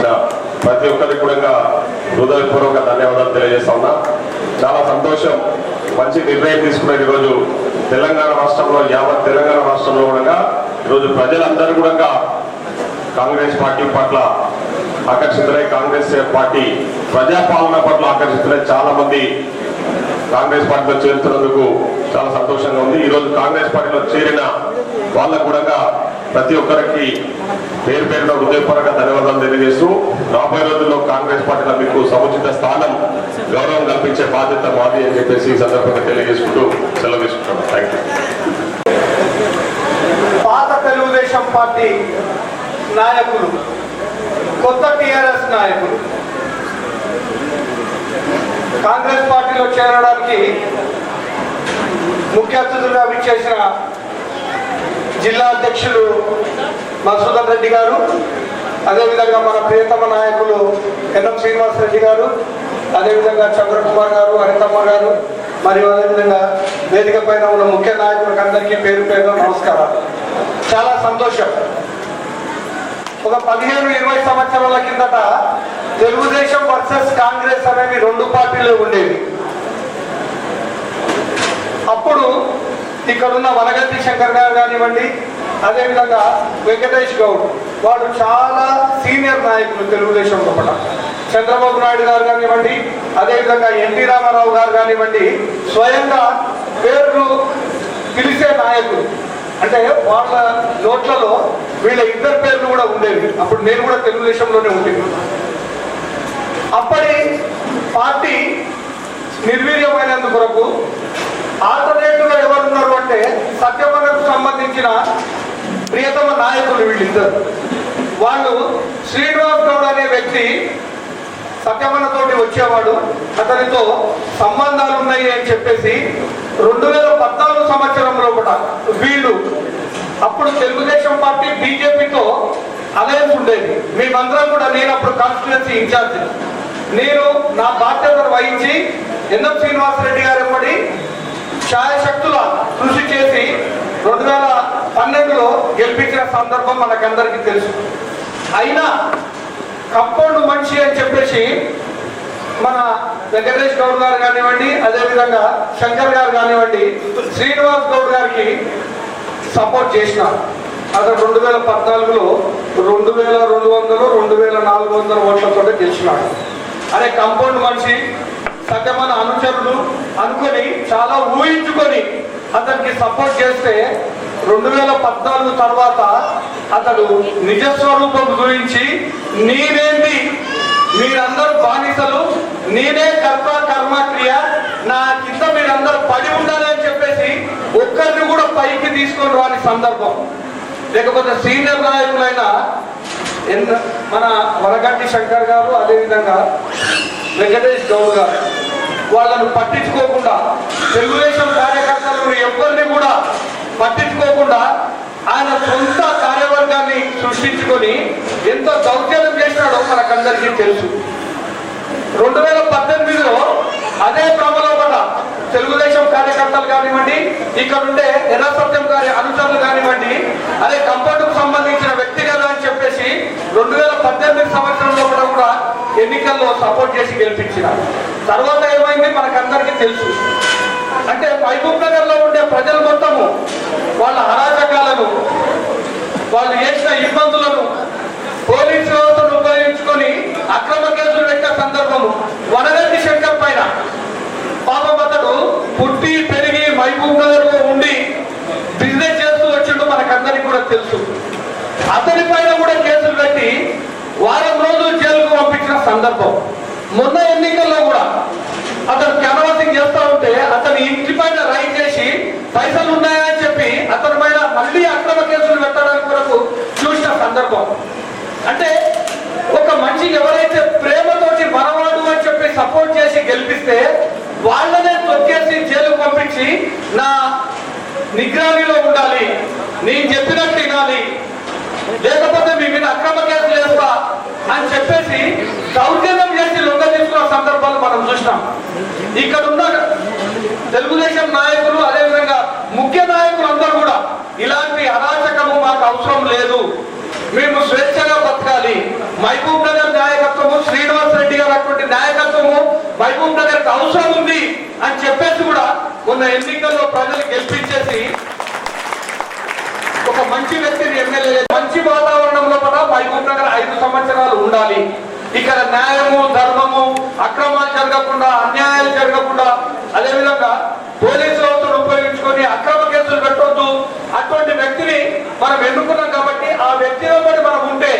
ప్రతి ఒక్కరికి కూడా హృదయపూర్వక ధన్యవాదాలు తెలియజేస్తా ఉన్నా. చాలా సంతోషం. మంచి నిర్ణయం తీసుకున్న ఈరోజు తెలంగాణ రాష్ట్రంలో యావత్ తెలంగాణ రాష్ట్రంలో కూడా ఈరోజు ప్రజలందరూ కూడా కాంగ్రెస్ పార్టీ పట్ల ఆకర్షితులై కాంగ్రెస్ పార్టీ ప్రజాపాలన పట్ల ఆకర్షితులై చాలా మంది కాంగ్రెస్ పార్టీలో చేరుతున్నందుకు చాలా సంతోషంగా ఉంది. ఈరోజు కాంగ్రెస్ పార్టీలో చేరిన వాళ్ళకు కూడా ప్రతి ఒక్కరికి పేరు పేరున హృదయపూర్వక ధన్యవాదాలు తెలియజేస్తూ రాబోయే రోజుల్లో కాంగ్రెస్ పార్టీలో మీకు సముచిత స్థానం గౌరవం కల్పించే బాధ్యత మాది అని చెప్పేసి ఈ సందర్భంగా తెలియజేసుకుంటూ సెలవు తీసుకుంటున్నాను థ్యాంక్ యూ పాత తెలుగుదేశం పార్టీ నాయకులు కొత్త టిఆర్ఎస్ నాయకులు. కాంగ్రెస్ పార్టీలో చేరడానికి ముఖ్య అతిథులుగా విచ్చేసిన జిల్లా అధ్యక్షులు మధుసూదన్ రెడ్డి గారు అదేవిధంగా మన ప్రియతమ నాయకులు ఎన్ఎం శ్రీనివాస్ రెడ్డి గారు అదేవిధంగా చంద్రకుమార్ గారు హరితమ్మ గారు మరియు అదేవిధంగా వేదిక పైన ఉన్న ముఖ్య నాయకులకు అందరికీ పేరు పేరు నమస్కారాలు. చాలా సంతోషం. ఒక పదిహేను ఇరవై సంవత్సరాల కిందట తెలుగుదేశం వర్సెస్ కాంగ్రెస్ అనేవి రెండు పార్టీలు ఉండేవి. అప్పుడు ఇక్కడున్న వనగంటి శంకర్ గారు కానివ్వండి అదేవిధంగా వెంకటేష్ గౌడ్ వాడు చాలా సీనియర్ నాయకులు తెలుగుదేశం లోపల చంద్రబాబు నాయుడు గారు కానివ్వండి అదేవిధంగా ఎన్టీ రామారావు గారు కానివ్వండి స్వయంగా పేర్లు పిలిచే నాయకులు. అంటే వాళ్ళ నోట్లలో వీళ్ళ ఇద్దరు పేర్లు కూడా ఉండేవి. అప్పుడు నేను కూడా తెలుగుదేశంలోనే ఉండేది. అప్పటి పార్టీ నిర్వీర్యమైనందు కొరకు ఆల్టర్నేటివ్ అంటే సత్యవరకు సంబంధించిన ప్రియతమ నాయకులు వీళ్ళిద్దరు. వాళ్ళు శ్రీనివాస్ గౌడ్ అనే వ్యక్తి సత్యవనతోటి వచ్చేవాడు. అతనితో సంబంధాలు ఉన్నాయి అని చెప్పేసి రెండు వేల పద్నాలుగు సంవత్సరంలో కూడా వీళ్ళు అప్పుడు తెలుగుదేశం పార్టీ బీజేపీతో అలయన్స్ ఉండేది. మేమందరం కూడా నేను అప్పుడు కాన్స్టిట్యున్సీ ఇన్ఛార్జ్ నేను నా బాధ్యతను వహించి ఎన్ఎం శ్రీనివాసరెడ్డి గారు ఎప్పటి ఛాయశక్తుల కృషి చేసి రెండు వేల పన్నెండులో గెలిపించిన సందర్భం మనకందరికీ తెలుసు. అయినా కంపౌండ్ మనిషి అని చెప్పేసి మన వెంకటేష్ గౌడ్ గారు కానివ్వండి అదేవిధంగా శంకర్ గారు కానివ్వండి శ్రీనివాస్ గౌడ్ గారికి సపోర్ట్ చేసినారు. అతను రెండు వేల పద్నాలుగులో రెండు వేల రెండు వందలు రెండు వేల నాలుగు వందల ఓట్లతో గెలిచినాడు. అనే కంపౌండ్ మనిషి సత్యమైన అనుచరులు అనుకొని చాలా ఊహించుకొని అతనికి సపోర్ట్ చేస్తే రెండు వేల పద్నాలుగు తర్వాత అతడు నిజస్వరూపం గురించి నేనేంది? మీరందరూ బానిసలు? నేనే కర్త కర్మ క్రియ. నా కింద మీరందరూ పడి ఉండాలి అని చెప్పేసి ఒక్కరిని కూడా పైకి తీసుకొని రాని సందర్భం. లేకపోతే సీనియర్ నాయకులైన ఎన్న- మన వరగంటి శంకర్ గారు అదేవిధంగా వెంకటేష్ గౌడ్ గారు. వాళ్ళను పట్టించుకోకుండా తెలుగుదేశం కార్యకర్తలను ఎవరిని కూడా పట్టించుకోకుండా ఆయన సొంత కార్యవర్గాన్ని సృష్టించుకొని ఎంత దౌర్జన్యం చేసినాడో మనకందరికీ తెలుసు. రెండు వేల పద్దెనిమిదిలో అదే క్రమంలో కూడా తెలుగుదేశం కార్యకర్తలు కానివ్వండి ఇక్కడ ఉండే గారి అనుచరులు కానివ్వండి అదే కంపౌండ్కు సంబంధించిన వ్యక్తి కదా అని చెప్పేసి రెండు వేల పద్దెనిమిది సంవత్సరంలో కూడా కూడా ఎన్నికల్లో సపోర్ట్ చేసి గెలిపించిన. తర్వాత ఏమైంది? మనకందరికీ తెలుసు. అంటే మహబూబ్ నగర్లో ఉండే ప్రజలు మొత్తము వాళ్ళ అరాచకాలను వాళ్ళు చేసిన ఇబ్బందులను పోలీసు వ్యవస్థను ఉపయోగించుకొని అక్రమ కేసులు పెట్టిన సందర్భము వనరెడ్డి శంకర్ పైన. పాపం అతడు పుట్టి పెరిగి మహబూబ్ నగర్లో ఉండి బిజినెస్ చేస్తూ వచ్చిండు మనకందరికి కూడా తెలుసు. అతని పైన కూడా కేసులు పెట్టి వారం రోజులు జైలుకు పంపించిన సందర్భం. మొన్న ఎన్నికల్లో కూడా అతను క్యాన్వాసింగ్ చేస్తా ఉంటే అతను ఇంటి పైన రైడ్ చేసి పైసలు ఉన్నాయని చెప్పి అతని పైన మళ్ళీ అక్రమ కేసులు పెట్టడానికి వరకు చూసిన సందర్భం. అంటే ఒక మనిషి ఎవరైతే ప్రేమతోటి మనవాడు అని చెప్పి సపోర్ట్ చేసి గెలిపిస్తే వాళ్ళనే తొక్కేసి జైలుకు పంపించి నా నిగ్రానిలో ఉండాలి నేను చెప్పినట్టు వినాలి లేకపోతే మీ మీద అక్రమ కేసులు వేస్తా అని చెప్పేసి దౌర్జన్యం చేసి లొంగ తీసుకున్న సందర్భాలు మనం చూసినాం. ఇక్కడ ఉన్న తెలుగుదేశం నాయకులు అదేవిధంగా ముఖ్య నాయకులు అందరూ కూడా ఇలాంటి అరాచకము మాకు అవసరం లేదు. మేము స్వేచ్ఛగా బతకాలి. మహబూబ్ నగర్ నాయకత్వము శ్రీనివాస్ రెడ్డి గారు అటువంటి నాయకత్వము మహబూబ్ నగర్ అవసరం ఉంది అని చెప్పేసి కూడా ఉన్న ఎన్నికల్లో ప్రజలు గెలిపించేసి ఒక మంచి వ్యక్తిని ఎమ్మెల్యే మంచి వాతావరణంలో కూడా మహబూబ్ నగర్ ఐదు సంవత్సరాలు ఉండాలి. ఇక్కడ న్యాయము ధర్మము అక్రమాలు జరగకుండా అన్యాయాలు జరగకుండా అదేవిధంగా పోలీసు వ్యవస్థను ఉపయోగించుకొని అక్రమ కేసులు పెట్టొద్దు. అటువంటి వ్యక్తిని మనం ఎన్నుకున్నాం కాబట్టి ఆ వ్యక్తిలో పడి మనం ఉంటే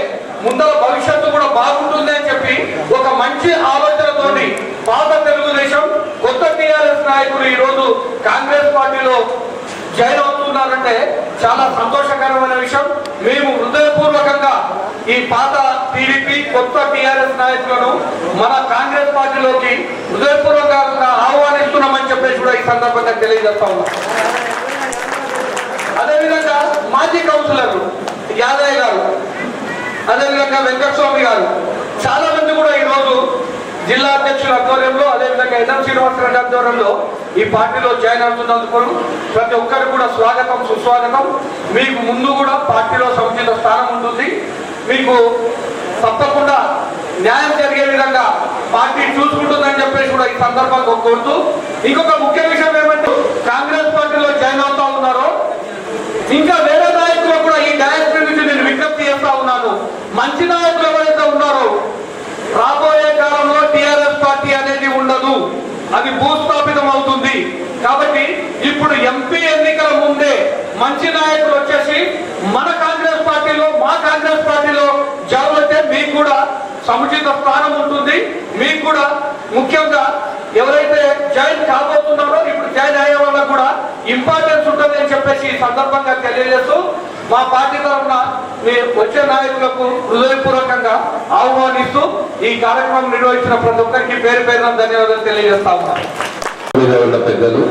ముందర భవిష్యత్తు కూడా బాగుంటుంది అని చెప్పి ఒక మంచి ఆలోచనతోని పాత తెలుగుదేశం కొత్త టీఆర్ఎస్ నాయకులు ఈ రోజు కాంగ్రెస్ పార్టీలో జాయిన్ అవుతున్నారంటే చాలా సంతోషకరమైన విషయం. మేము హృదయపూర్వకంగా ఈ పాత టీడీపీ కొత్త టీఆర్ఎస్ నాయకులను మన కాంగ్రెస్ పార్టీలోకి హృదయపూర్వకంగా ఆహ్వానిస్తున్నామని చెప్పేసి కూడా ఈ సందర్భంగా తెలియజేస్తా ఉన్నాం. అదేవిధంగా మాజీ కౌన్సిలర్ యాదయ్య గారు అదేవిధంగా వెంకటస్వామి గారు చాలా మంది కూడా ఈ రోజు జిల్లా అధ్యక్షుల ఆధ్వర్యంలో అదేవిధంగా ఎన్ఎం శ్రీనివాసరెడ్డి ఆధ్వర్యంలో ఈ పార్టీలో జాయిన్ అవుతున్నందుకు ప్రతి ఒక్కరు కూడా స్వాగతం సుస్వాగతం. మీకు ముందు కూడా పార్టీలో సముచిత స్థానం ఉంటుంది. మీకు తప్పకుండా న్యాయం జరిగే విధంగా పార్టీ చూసుకుంటుందని చెప్పేసి కూడా ఈ సందర్భంగా కోరుతూ ఇంకొక ముఖ్య విషయం ఏమంటే కాంగ్రెస్ పార్టీలో జాయిన్ అవుతా ఉన్నారో ఇంకా వేరే నాయకులు కూడా ఈ డయాస్ట్రీ నుంచి నేను విజ్ఞప్తి చేస్తా ఉన్నాను మంచి నాయకులు ఎవరైతే ఉన్నారో రాబోయే కాలంలో టిఆర్ఎస్ పార్టీ అనేది ఉండదు అది భూస్థాపితం అవుతుంది కాబట్టి ఇప్పుడు ఎంపీ ఎన్నికల ముందే మంచి నాయకులు వచ్చేసి మన కాంగ్రెస్ పార్టీలో మా కాంగ్రెస్ పార్టీలో జాబితే మీకు కూడా సముచిత స్థానం ఉంటుంది. మీకు కూడా ముఖ్యంగా ఎవరైతే జాయిన్ కాబోతున్నారో ఇప్పుడు జాయిన్ అయ్యే వాళ్ళకు కూడా ఇంపార్టెన్స్ ఉంటుందని చెప్పేసి ఈ సందర్భంగా తెలియజేస్తూ మా పార్టీ తరఫున మీ వచ్చే నాయకులకు హృదయపూర్వకంగా ఆహ్వానిస్తూ ఈ కార్యక్రమం నిర్వహించిన ప్రతి ఒక్కరికి పేరు పేరున ధన్యవాదాలు తెలియజేస్తా ఉన్నాను పెద్దలు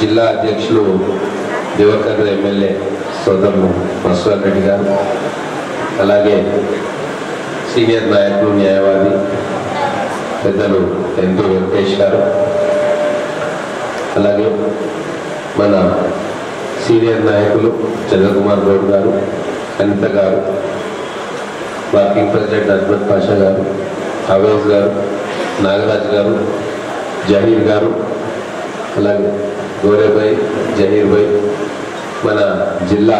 జిల్లా అధ్యక్షులు దివాకర్ ఎమ్మెల్యే సోదరులు మస్వాల్ రెడ్డి గారు అలాగే సీనియర్ నాయకులు న్యాయవాది పెద్దలు ఎంతో వెంకటేష్ గారు అలాగే మన సీనియర్ నాయకులు చంద్రకుమార్ గౌడ్ గారు అనిత గారు వర్కింగ్ ప్రెసిడెంట్ అజ్మత్ పాషా గారు అవేజ్ గారు నాగరాజ్ గారు జహీర్ గారు అలాగే గోరేభాయ్ జహీర్ భాయ్ మన జిల్లా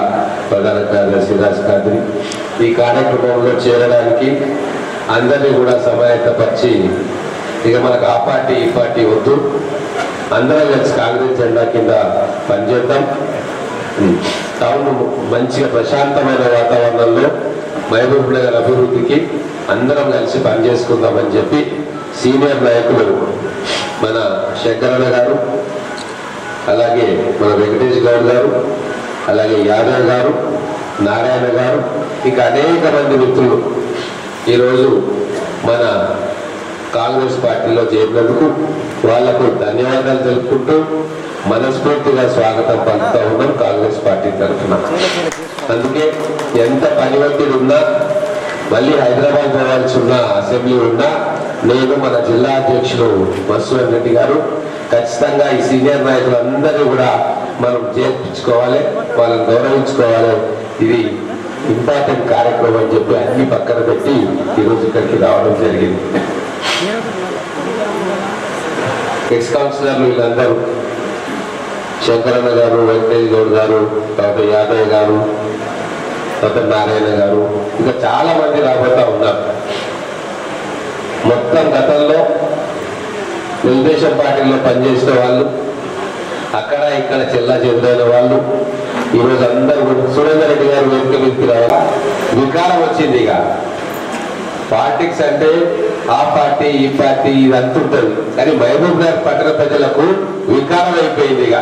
ప్రధాన కార్యదర్శి రాజ్ కాద్రి. ఈ కార్యక్రమంలో చేరడానికి అందరినీ కూడా సమాయత్తపరిచి ఇక మనకు ఆ పార్టీ ఈ పార్టీ వద్దు. అందరం కలిసి కాంగ్రెస్ జెండా కింద పనిచేద్దాం. టౌన్ మంచిగా ప్రశాంతమైన వాతావరణంలో మహబూబ్ నగర్ అభివృద్ధికి అందరం కలిసి పనిచేసుకుందామని చెప్పి సీనియర్ నాయకులు మన శంకరన్న గారు అలాగే మన వెంకటేష్ గౌడ్ గారు అలాగే యాదవ్ గారు నారాయణ గారు ఇంకా అనేక మంది మిత్రులు ఈరోజు మన కాంగ్రెస్ పార్టీలో చేరినందుకు వాళ్ళకు ధన్యవాదాలు తెలుపుకుంటూ మనస్ఫూర్తిగా స్వాగతం పలుకుతా ఉన్నాం కాంగ్రెస్ పార్టీ తరఫున. అందుకే ఎంత పని ఒత్తిడి ఉన్నా మళ్ళీ హైదరాబాద్ పోవాల్సి ఉన్న అసెంబ్లీ ఉన్నా నేను మన జిల్లా అధ్యక్షుడు మసూర్ రెడ్డి గారు ఖచ్చితంగా ఈ సీనియర్ నాయకులందరూ కూడా మనం చేర్పించుకోవాలి వాళ్ళని గౌరవించుకోవాలి. ఇది ఇంపార్టెంట్ కార్యక్రమం అని చెప్పి అన్ని పక్కన పెట్టి ఈరోజు ఇక్కడికి రావడం జరిగింది. ఎక్స్ కౌన్సిలర్లు వీళ్ళందరూ శంకరన్న గారు వెంకటేష్ గౌడ్ గారు తర్వాత యాదయ్య గారు తర్వాత నారాయణ గారు ఇంకా చాలా మంది రాబోతా ఉన్నారు. మొత్తం గతంలో తెలుగుదేశం పార్టీలో పనిచేసిన వాళ్ళు అక్కడ ఇక్కడ చెల్లా చెందిన వాళ్ళు ఈరోజు అందరూ సురేందర్ రెడ్డి గారు వేదిక మీదకి రావాలి. వికారం వచ్చింది ఇక. పాలిటిక్స్ అంటే ఆ పార్టీ ఈ పార్టీ ఇది అంతుంటుంది కానీ మహబూబ్ నగర్ పట్టణ ప్రజలకు వికారం అయిపోయింది ఇక.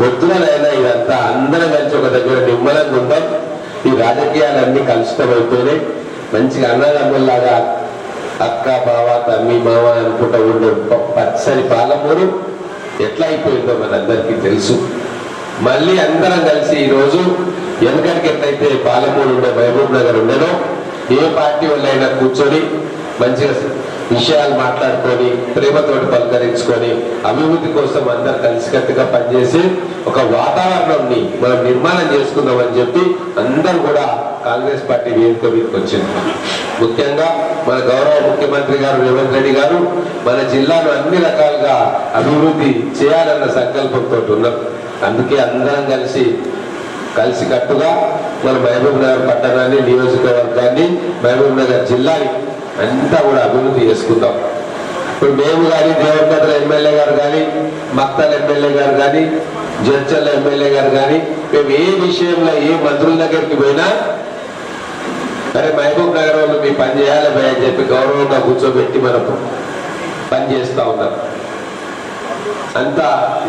వద్దునైనా ఇదంతా? అందరం కలిసి ఒక దగ్గర నిమ్మలంగా ఉందాం ఈ రాజకీయాలన్నీ కలుషితమైపోయినాయి మంచిగా అన్నదమ్ముల్లాగా అక్క బావ తమ్మి మామ అనుకుంటా ఉండే ప- పచ్చని పాలమూరు ఎట్లా అయిపోయిందో మనందరికీ తెలుసు. మళ్ళీ అందరం కలిసి ఈరోజు రోజు వెనకడికి ఎట్లయితే పాలమూరు ఉండే మహబూబ్ నగర్ ఉండేనో ఏ పార్టీ వాళ్ళైనా కూర్చొని మంచిగా విషయాలు మాట్లాడుకొని ప్రేమతోటి పలకరించుకొని అభివృద్ధి కోసం అందరు కలిసికట్టుగా పనిచేసి ఒక వాతావరణాన్ని మనం నిర్మాణం చేసుకుందామని చెప్పి అందరూ కూడా కాంగ్రెస్ పార్టీ వేదిక మీదకి వచ్చింది. ముఖ్యంగా మన గౌరవ ముఖ్యమంత్రి గారు రేవంత్ రెడ్డి గారు మన జిల్లాను అన్ని రకాలుగా అభివృద్ధి చేయాలన్న సంకల్పంతో ఉన్నారు. అందుకే అందరం కలిసి కలిసి కట్టుగా మన మహబూబ్ నగర్ పట్టణాన్ని నియోజకవర్గాన్ని మహబూబ్ నగర్ జిల్లాని అంతా కూడా అభివృద్ధి చేసుకుందాం. ఇప్పుడు మేము కానీ దేవరకద్ర ఎమ్మెల్యే గారు కానీ మక్తల్ ఎమ్మెల్యే గారు కానీ జడ్చల్ ఎమ్మెల్యే గారు కానీ మేము ఏ విషయంలో ఏ మంత్రుల దగ్గరికి పోయినా అరే మహబూబ్ నగర్ వాళ్ళు మీ పని చేయాలి భయ అని చెప్పి గౌరవంగా కూర్చోబెట్టి మనకు పని చేస్తా ఉన్నారు అంత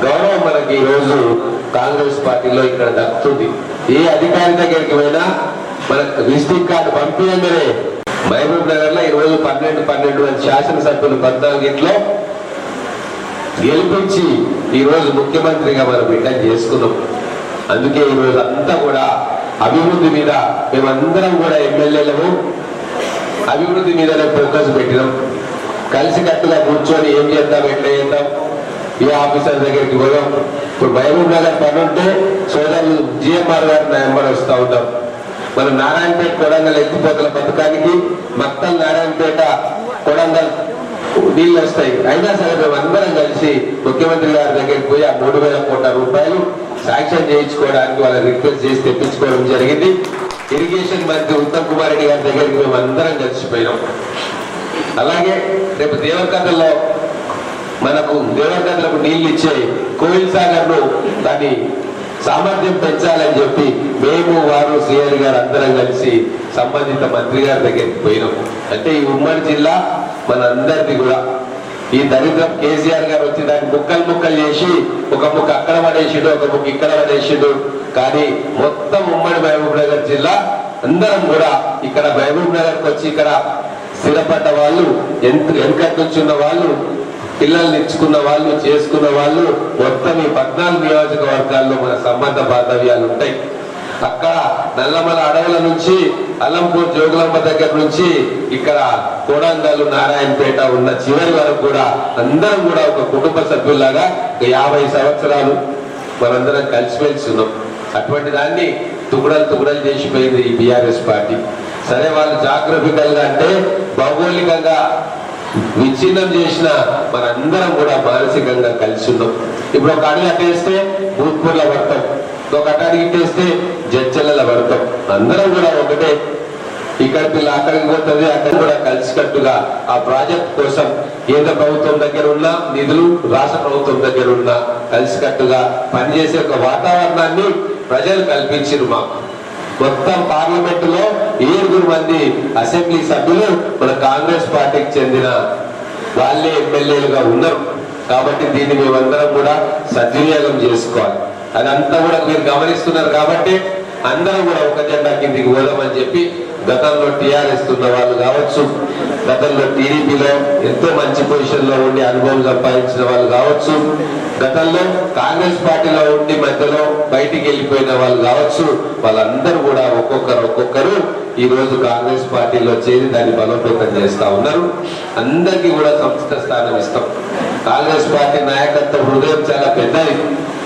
గౌరవం మనకి ఈ రోజు కాంగ్రెస్ పార్టీలో ఇక్కడ దక్కుతుంది. ఏ అధికారి దగ్గరికి పోయినా మనకు విజిటింగ్ కార్డు పంపించగానే మహబూబ్ నగర్లో ఈ రోజు పన్నెండు పన్నెండు మంది శాసనసభ్యులు పద్నాలుగింట్లో గెలిపించి ఈరోజు ముఖ్యమంత్రిగా మనం రిటర్న్ చేసుకున్నాం. అందుకే ఈ రోజు అంతా కూడా అభివృద్ధి మీద మేమందరం కూడా ఎమ్మెల్యేలము. అభివృద్ధి మీదనే ఫోకస్ పెట్టినాం. కలిసికట్టుగా కూర్చొని ఏం చేద్దాం ఎట్లా చేద్దాం? ఏ ఆఫీసర్ దగ్గరికి పోదాం. ఇప్పుడు మహబూబ్ నగర్ పని ఉంటే సోదరులు జిఎంఆర్ గారు నెంబర్ వస్తూ ఉంటాం మన నారాయణపేట కొడంగల్ ఎత్తిపోతల పథకానికి మక్తల్ నారాయణపేట కొడంగల్ నీళ్ళు వస్తాయి. అయినా సరే మేము అందరం కలిసి ముఖ్యమంత్రి గారి దగ్గరికి పోయి ఆ మూడు వేల కోట్ల రూపాయలు శాంక్షన్ చేయించుకోవడానికి వాళ్ళ రిక్వెస్ట్ చేసి తెప్పించుకోవడం జరిగింది. ఇరిగేషన్ మంత్రి ఉత్తమ్ కుమార్ రెడ్డి గారి దగ్గరికి మేము అందరం కలిసిపోయినాం. అలాగే రేపు దేవరకథలో మనకు దేవకథలకు నీళ్ళు ఇచ్చే కోయిల్ సాగర్ను దాన్ని సామర్థ్యం పెంచాలని చెప్పి మేము వారు సిఆర్ గారు అందరం కలిసి సంబంధిత మంత్రి గారి దగ్గరికి పోయినాం అంటే ఈ ఉమ్మడి జిల్లా మనందరిది కూడా. ఈ దరిద్రం కేసీఆర్ గారు వచ్చి దాన్ని ముక్కలు ముక్కలు చేసి ఒక ముక్క అక్కడ పడేసిడు ఒక ముక్క ఇక్కడ పడేసిడు. కానీ మొత్తం ఉమ్మడి మహబూబ్ నగర్ జిల్లా అందరం కూడా ఇక్కడ మహబూబ్ నగర్కి వచ్చి ఇక్కడ స్థిరపడ్డ వాళ్ళు ఎంత వెనకటి నుంచి ఉన్న వాళ్ళు పిల్లల్ని ఇచ్చుకున్న వాళ్ళు చేసుకున్న వాళ్ళు మొత్తం ఈ పద్నాలుగు నియోజకవర్గాల్లో మన సంబంధ బాంధవ్యాలు ఉంటాయి. అక్కడ నల్లమల అడవుల నుంచి అలంపూర్ జోగులమ్మ దగ్గర నుంచి ఇక్కడ కోడంగల్ నారాయణపేట ఉన్న చివరి వరకు కూడా అందరం కూడా ఒక కుటుంబ సభ్యుల్లాగా యాభై సంవత్సరాలు మనందరం కలిసిమెలిసి ఉన్నాం. అటువంటి దాన్ని తుగుడలు తుగుడలు చేసిపోయింది ఈ బిఆర్ఎస్ పార్టీ. సరే వాళ్ళు జాగ్రఫికల్గా అంటే భౌగోళికంగా విచ్ఛిన్నం చేసిన మనందరం కూడా మానసికంగా కలిసి ఉన్నాం. ఇప్పుడు ఒక అడుగు అట్టేస్తే భూత్పూర్ల వర్తం ఒక అడుగు ఇట్టేస్తే జడ్చల వర్తం. అందరం కూడా ఒకటే. ఇక్కడ పిల్ల అక్కడికి పోతుంది అక్కడ కూడా కలిసికట్టుగా ఆ ప్రాజెక్ట్ కోసం కేంద్ర ప్రభుత్వం దగ్గర ఉన్న నిధులు రాష్ట్ర ప్రభుత్వం దగ్గర ఉన్న కలిసికట్టుగా పనిచేసే ఒక వాతావరణాన్ని ప్రజలు కల్పించారు మాకు. మొత్తం పార్లమెంట్లో ఏడుగురు మంది అసెంబ్లీ సభ్యులు మన కాంగ్రెస్ పార్టీకి చెందిన వాళ్ళే ఎమ్మెల్యేలుగా ఉన్నారు. కాబట్టి దీన్ని మేమందరం కూడా సద్వినియోగం చేసుకోవాలి. అదంతా కూడా మీరు గమనిస్తున్నారు కాబట్టి అందరం కూడా ఒక జెండా కిందికి పోదామని చెప్పి గతంలో టీఆర్ఎస్ ఉన్న వాళ్ళు కావచ్చు గతంలో టీడీపీలో ఎంతో మంచి పొజిషన్లో ఉండి అనుభవం సంపాదించిన వాళ్ళు కావచ్చు గతంలో కాంగ్రెస్ పార్టీలో ఉండి మధ్యలో బయటికి వెళ్ళిపోయిన వాళ్ళు కావచ్చు వాళ్ళందరూ కూడా ఒక్కొక్కరు ఒక్కొక్కరు ఈ రోజు కాంగ్రెస్ పార్టీలో చేరి దాన్ని బలోపేతం చేస్తా ఉన్నారు. అందరికీ కూడా సంస్థ స్థానం ఇస్తాం. కాంగ్రెస్ పార్టీ నాయకత్వ హృదయం చాలా పెద్దది.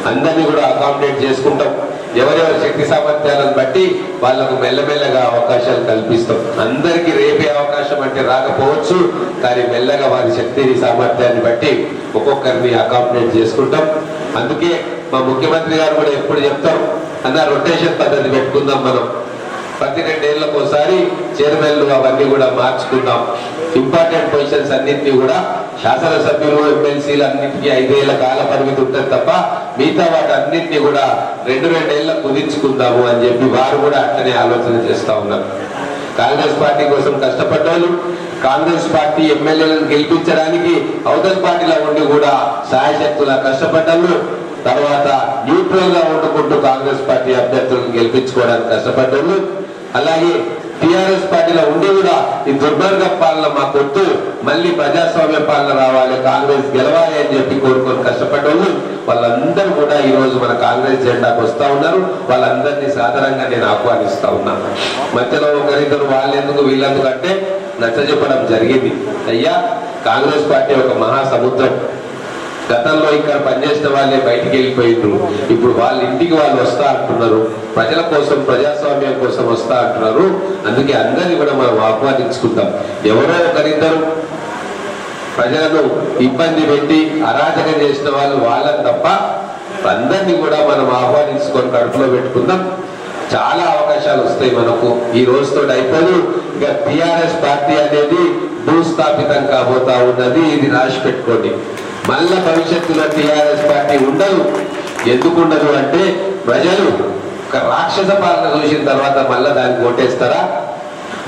అందరినీ కూడా అకామిడేట్ చేసుకుంటాం. ఎవరెవరి శక్తి సామర్థ్యాలను బట్టి వాళ్ళకు మెల్లమెల్లగా అవకాశాలు కల్పిస్తాం. అందరికీ రేపే అవకాశం అంటే రాకపోవచ్చు కానీ మెల్లగా వారి శక్తిని సామర్థ్యాన్ని బట్టి ఒక్కొక్కరిని అకామిడేట్ చేసుకుంటాం. అందుకే మా ముఖ్యమంత్రి గారు కూడా ఎప్పుడు చెప్తాం అన్న రొటేషన్ పద్ధతి పెట్టుకుందాం మనం. ప్రతి రెండేళ్ళకు ఒకసారి చైర్మన్లు అవన్నీ కూడా మార్చుకుందాం. ఇంపార్టెంట్ పొజిషన్స్ అన్నింటినీ కూడా శాసనసభ్యులు ఎమ్మెల్సీలు అన్నింటికీ ఐదేళ్ళ కాల పరిమితి ఉంటుంది తప్ప మిగతా వాటి అన్నింటినీ కూడా రెండు రెండేళ్ళ కుదించుకుందాము అని చెప్పి వారు కూడా అట్లనే ఆలోచన చేస్తూ ఉన్నారు. కాంగ్రెస్ పార్టీ కోసం కష్టపడ్డారు కాంగ్రెస్ పార్టీ ఎమ్మెల్యేలను గెలిపించడానికి అవతల పార్టీలో ఉండి కూడా సాయశక్తులా కష్టపడ్డారు తర్వాత న్యూట్రల్గా వండుకుంటూ కాంగ్రెస్ పార్టీ అభ్యర్థులను గెలిపించుకోవడానికి కష్టపడ్డారు అలాగే టిఆర్ఎస్ పార్టీలో ఉండి కూడా ఈ దుర్మార్గ పాలన మా కొట్టు మళ్ళీ ప్రజాస్వామ్య పాలన రావాలి కాంగ్రెస్ గెలవాలి అని చెప్పి కోరుకొని కష్టపడ్డారు వాళ్ళందరూ కూడా ఈ రోజు మన కాంగ్రెస్ జెండాకు వస్తా ఉన్నారు. వాళ్ళందరినీ సాధారణంగా నేను ఆహ్వానిస్తా ఉన్నాను మధ్యలో ఒకరిద్దరు వాళ్ళెందుకు వీళ్ళెందుకు అంటే నచ్చజెప్పడం జరిగింది. అయ్యా కాంగ్రెస్ పార్టీ ఒక మహాసముద్రం. గతంలో ఇక్కడ పనిచేసిన వాళ్ళే బయటికి వెళ్ళిపోయిండ్రు. ఇప్పుడు వాళ్ళ ఇంటికి వాళ్ళు వస్తా అంటున్నారు. ప్రజల కోసం ప్రజాస్వామ్యం కోసం వస్తా అంటున్నారు. అందుకే అందరినీ కూడా మనం ఆహ్వానించుకుందాం. ఎవరో ఒకరిద్దరు ప్రజలను ఇబ్బంది పెట్టి అరాచకం చేసిన వాళ్ళు వాళ్ళని తప్ప అందరినీ కూడా మనం ఆహ్వానించుకొని కడుపులో పెట్టుకుందాం. చాలా అవకాశాలు వస్తాయి మనకు. ఈ రోజుతో అయిపోదు. ఇక టిఆర్ఎస్ పార్టీ అనేది భూస్థాపితం కాబోతా ఉన్నది. ఇది రాసి పెట్టుకోండి మళ్ళా భవిష్యత్తులో టీఆర్ఎస్ పార్టీ ఉండదు. ఎందుకు ఉండదు అంటే ప్రజలు ఒక రాక్షస పాలన చూసిన తర్వాత మళ్ళా దానికి ఓటేస్తారా?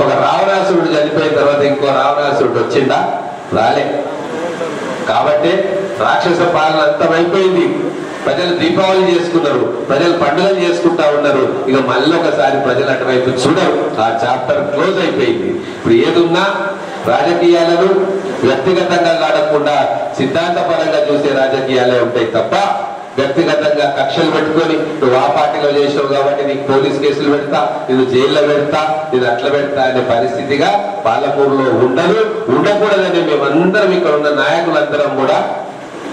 ఒక రావణాసురుడు చనిపోయిన తర్వాత ఇంకో రావణాసురుడు వచ్చిందా? రాలే. కాబట్టి రాక్షస పాలన అంతమైపోయింది ప్రజలు దీపావళి చేసుకున్నారు. ప్రజలు పండుగలు చేసుకుంటా ఉన్నారు. ఇక మళ్ళీ ఒకసారి ప్రజలు అటువైపు చూడరు. ఆ చాప్టర్ క్లోజ్ అయిపోయింది. ఇప్పుడు ఏదున్నా రాజకీయాలను వ్యక్తిగతంగా కాడకుండా సిద్ధాంతపరంగా చూసే రాజకీయాలే ఉంటాయి తప్ప వ్యక్తిగతంగా కక్షలు పెట్టుకొని నువ్వు ఆ పార్టీలో చేసావు కాబట్టి నీకు పోలీస్ కేసులు పెడతా నేను జైల్లో పెడతా నేను అట్లా పెడతా అనే పరిస్థితిగా పాలకూరులో ఉండదు ఉండకూడదని మేమందరం ఇక్కడ ఉన్న నాయకులందరం కూడా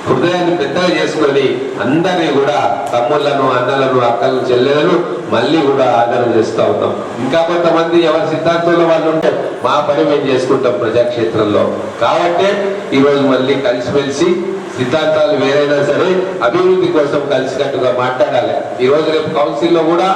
హృదయాన్ని పెద్దగా చేసుకొని అందరినీ కూడా తమ్ముళ్ళను అన్నలను అక్కలను చెల్లెలను మళ్ళీ కూడా ఆదరణ చేస్తూ ఉన్నాం. ఇంకా కొంతమంది ఎవరి సిద్ధాంతంలో వాళ్ళు ఉంటే మా పని మేము చేసుకుంటాం ప్రజాక్షేత్రంలో. కాబట్టి ఈరోజు మళ్ళీ కలిసిమెలిసి సిద్ధాంతాలు వేరైనా సరే అభివృద్ధి కోసం కలిసికట్టుగా మాట్లాడాలి. ఈ రోజు రేపు కౌన్సిల్లో కూడా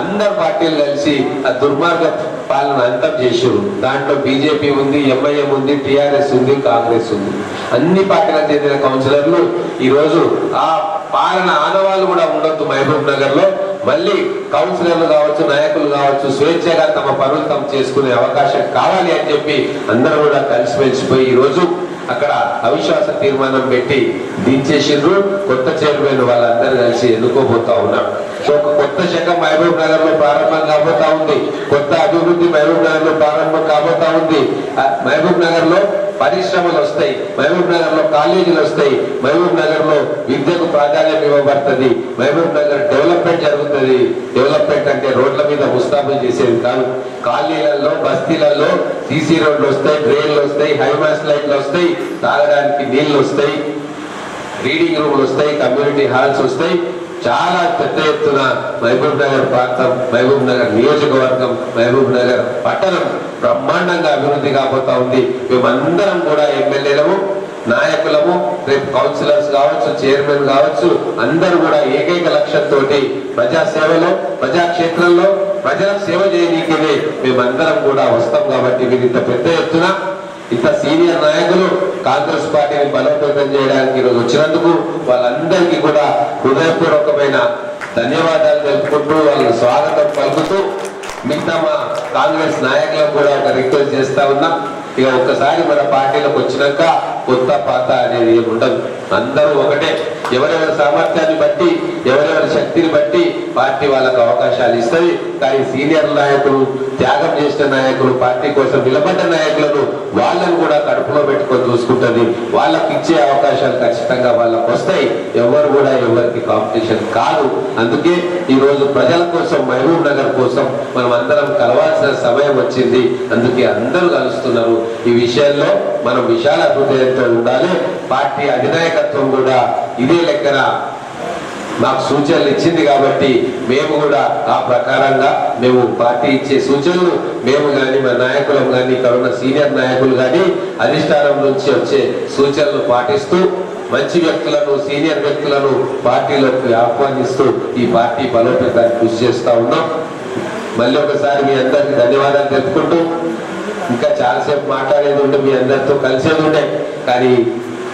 అందరు పార్టీలు కలిసి ఆ దుర్మార్గ పాలన అంతం చేసారు దాంట్లో బీజేపీ ఉంది ఎంఐఎం ఉంది టిఆర్ఎస్ ఉంది కాంగ్రెస్ ఉంది. అన్ని పార్టీలకు చెందిన కౌన్సిలర్లు ఈరోజు ఆ పాలన ఆనవాళ్ళు కూడా ఉండొద్దు మహబూబ్ నగర్లో మళ్ళీ కౌన్సిలర్లు కావచ్చు నాయకులు కావచ్చు స్వేచ్ఛగా తమ పనులు తాము చేసుకునే అవకాశం కావాలి అని చెప్పి అందరూ కూడా కలిసిమెలిసిపోయి ఈరోజు అక్కడ అవిశ్వాస తీర్మానం పెట్టి దించేసిండ్రు. కొత్త చైర్మన్ వాళ్ళందరూ కలిసి ఎన్నుకోబోతా ఉన్నారు సో ఒక కొత్త శాఖ మహబూబ్ నగర్లో ప్రారంభం కాబోతా ఉంది. కొత్త అభివృద్ధి మహబూబ్ నగర్లో ప్రారంభం కాబోతా ఉంది. మహబూబ్ నగర్లో పరిశ్రమలు వస్తాయి. మహబూబ్ నగర్లో కాలేజీలు వస్తాయి. మహబూబ్ నగర్లో విద్యకు ప్రాధాన్యం ఇవ్వబడుతుంది. మహబూబ్ నగర్ డెవలప్మెంట్ జరుగుతుంది. డెవలప్మెంట్ అంటే రోడ్ల మీద ముస్తాబులు చేసేది కాదు. కాలనీలలో బస్తీలలో సీసీ రోడ్లు వస్తాయి డ్రైన్లు వస్తాయి హైమాస్ లైట్లు వస్తాయి తాగడానికి నీళ్ళు వస్తాయి రీడింగ్ రూమ్లు వస్తాయి కమ్యూనిటీ హాల్స్ వస్తాయి. చాలా పెద్ద ఎత్తున మహబూబ్ నగర్ ప్రాంతం మహబూబ్ నగర్ నియోజకవర్గం మహబూబ్ నగర్ పట్టణం బ్రహ్మాండంగా అభివృద్ధి కాబోతా ఉంది. మేమందరం కూడా ఎమ్మెల్యేలము నాయకులము రేపు కౌన్సిలర్స్ కావచ్చు చైర్మన్ కావచ్చు అందరూ కూడా ఏకైక లక్ష్యంతో ప్రజా సేవలో ప్రజాక్షేత్రంలో ప్రజలకు సేవ చేయడానికి మేమందరం కూడా వస్తాం కాబట్టి మీరు ఇంత పెద్ద ఎత్తున ఇంత సీనియర్ నాయకులు కాంగ్రెస్ పార్టీని బలోపేతం చేయడానికి ఈరోజు వచ్చినందుకు వాళ్ళందరికీ కూడా హృదయపూర్వకమైన ధన్యవాదాలు తెలుపుకుంటూ వాళ్ళకి స్వాగతం పలుకుతూ మిగతా మా కాంగ్రెస్ నాయకులకు కూడా ఒక రిక్వెస్ట్ చేస్తా ఉన్నాం. ఇక ఒక్కసారి మన పార్టీలకు వచ్చినాక కొత్త పాత అనేది ఏమి ఉండదు. అందరూ ఒకటే. ఎవరెవరి సామర్థ్యాన్ని బట్టి ఎవరెవరి శక్తిని బట్టి పార్టీ వాళ్ళకు అవకాశాలు ఇస్తుంది. కానీ సీనియర్ నాయకులు త్యాగం చేసిన నాయకులు పార్టీ కోసం నిలబడ్డ నాయకులను వాళ్ళను కూడా కడుపులో పెట్టుకొని చూసుకుంటుంది. వాళ్ళకి ఇచ్చే అవకాశాలు ఖచ్చితంగా వాళ్ళకు వస్తాయి. ఎవరు కూడా ఎవరికి కాంపిటీషన్ కాదు. అందుకే ఈ రోజు ప్రజల కోసం మహబూబ్ నగర్ కోసం మనం అందరం కలవాల్సిన సమయం వచ్చింది. అందుకే అందరూ కలుస్తున్నారు. ఈ విషయంలో మనం విశాల హృదయంతో ఉండాలి. పార్టీ అధినాయకత్వం కూడా ఇదే లెక్కన మాకు సూచనలు ఇచ్చింది కాబట్టి మేము కూడా ఆ ప్రకారంగా మేము పార్టీ ఇచ్చే సూచనలు మేము కానీ మా నాయకులం కానీ ఇక్కడ ఉన్న సీనియర్ నాయకులు కానీ అధిష్టానం నుంచి వచ్చే సూచనలు పాటిస్తూ మంచి వ్యక్తులను సీనియర్ వ్యక్తులను పార్టీలోకి ఆహ్వానిస్తూ ఈ పార్టీ బలోపేతానికి కృషి చేస్తూ ఉన్నాం. మళ్ళీ ఒకసారి మీ అందరికి ధన్యవాదాలు తెలుపుకుంటూ ఇంకా చాలాసేపు మాట్లాడేది ఉంటే మీ అందరితో కలిసేది ఉండే కానీ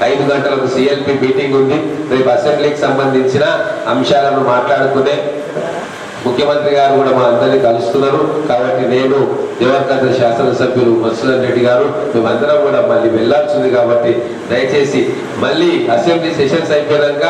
ఐదు గంటలకు సిఎల్పి మీటింగ్ ఉంది. రేపు అసెంబ్లీకి సంబంధించిన అంశాలను మాట్లాడుకునే ముఖ్యమంత్రి గారు కూడా మా అందరినీ కలుస్తున్నారు. కాబట్టి నేను దేవరకంద శాసనసభ్యులు మత్స్యన్ రెడ్డి గారు మేమందరం కూడా మళ్ళీ వెళ్ళాల్సింది కాబట్టి దయచేసి మళ్ళీ అసెంబ్లీ సెషన్స్ అయిపోయాక